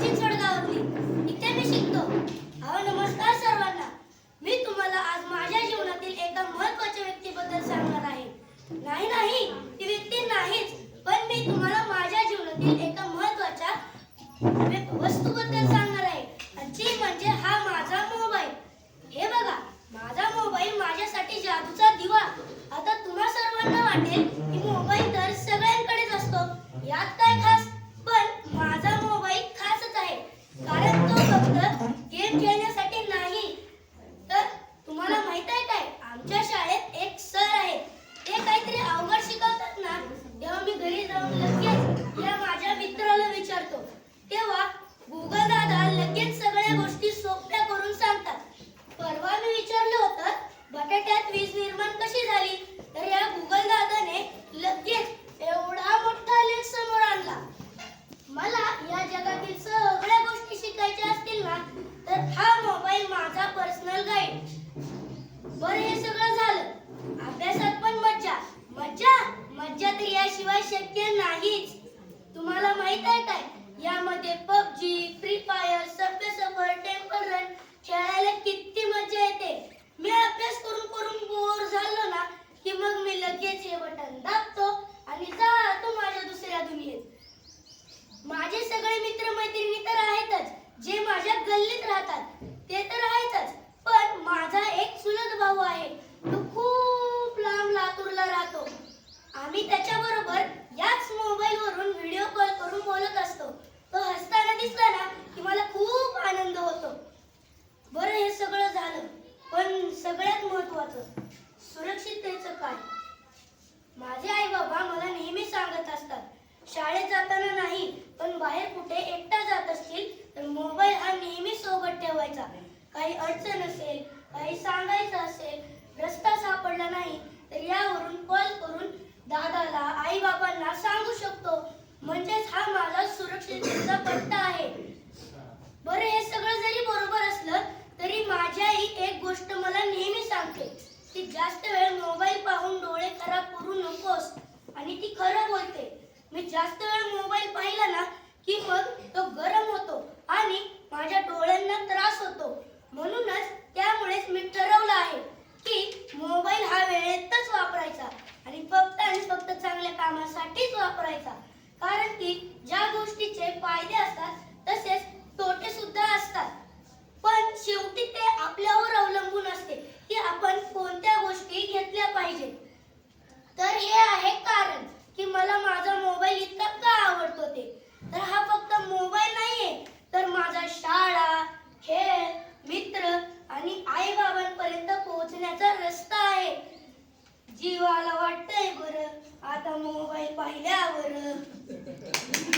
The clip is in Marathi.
होती इथे मी शिकतो. अहो नमस्कार सर्वांना. मी तुम्हाला आज माझ्या जीवनातील एका महत्त्वाच्या व्यक्तीबद्दल सांगणार आहे. नाही नाही ती व्यक्ती नाहीच पण मी तुम्हाला माझ्या जीवनातील एका महत्त्वाच्या वस्तूबद्दल सांगणार शिवाय शक्य नाहीच. तुम्हाला माहीत आहे काय? यामध्ये PUBG Free Fire Subway Surfer Temple Run खेळायला किती मज्जा येते मी अभ्यास करून करून बोर झालो ना की मग मी लगेच हे बटन दाबतो आणि जातो माझ्या दुसऱ्या दुनियेत माझे सगळे मित्र मैत्रिणी तर आहेतच जे माझ्या गल्लीत राहतात ते तर आहेतच पण माझा एक चुलत भाऊ आहे तो खूप लांब लातूरला राहतो आम्ही त्याच्याबरोबर याच मोबाईल वरून व्हिडिओ कॉल करून बोलत असतो. तो हसताना दिसला ना की मला खूप आनंद होतो. बरं हे सगळं झालं पण सगळ्यात महत्वाचं सुरक्षिततेचं काय? माझे आई बाबा मला नेहमी सांगत असतात शाळेत जाताना नाही पण बाहेर कुठे एकटा जात असतील तर मोबाईल हा नेहमी सोबत ठेवायचा. काही अडचण असेल काही सांगायचं असेल रस्ता सापडला नाही तर यावरून कॉल तोट्ट आहे. बरं हे सगळं जरी बरोबर असलं तरी माझी आई एक गोष्ट मला नेहमी सांगते. की जास्त वेळ मोबाईल पाहून डोळे खराब करू नकोस. आणि ती खरं बोलते. मी जास्त वेळ मोबाईल पाहिला ना की मग तो गरम होतो आणि माझ्या डोळ्यांना त्रास होतो. म्हणूनच त्यामुळेच मी ठरवलं आहे की मोबाईल हा वेळेतच वापरायचा आणि फक्त आणि फक्त चांगल्या कामासाठीच वापरायचा. कारण की ज्या गोष्टीचे फायदे असतात तसेच तोटे सुद्धा असतात.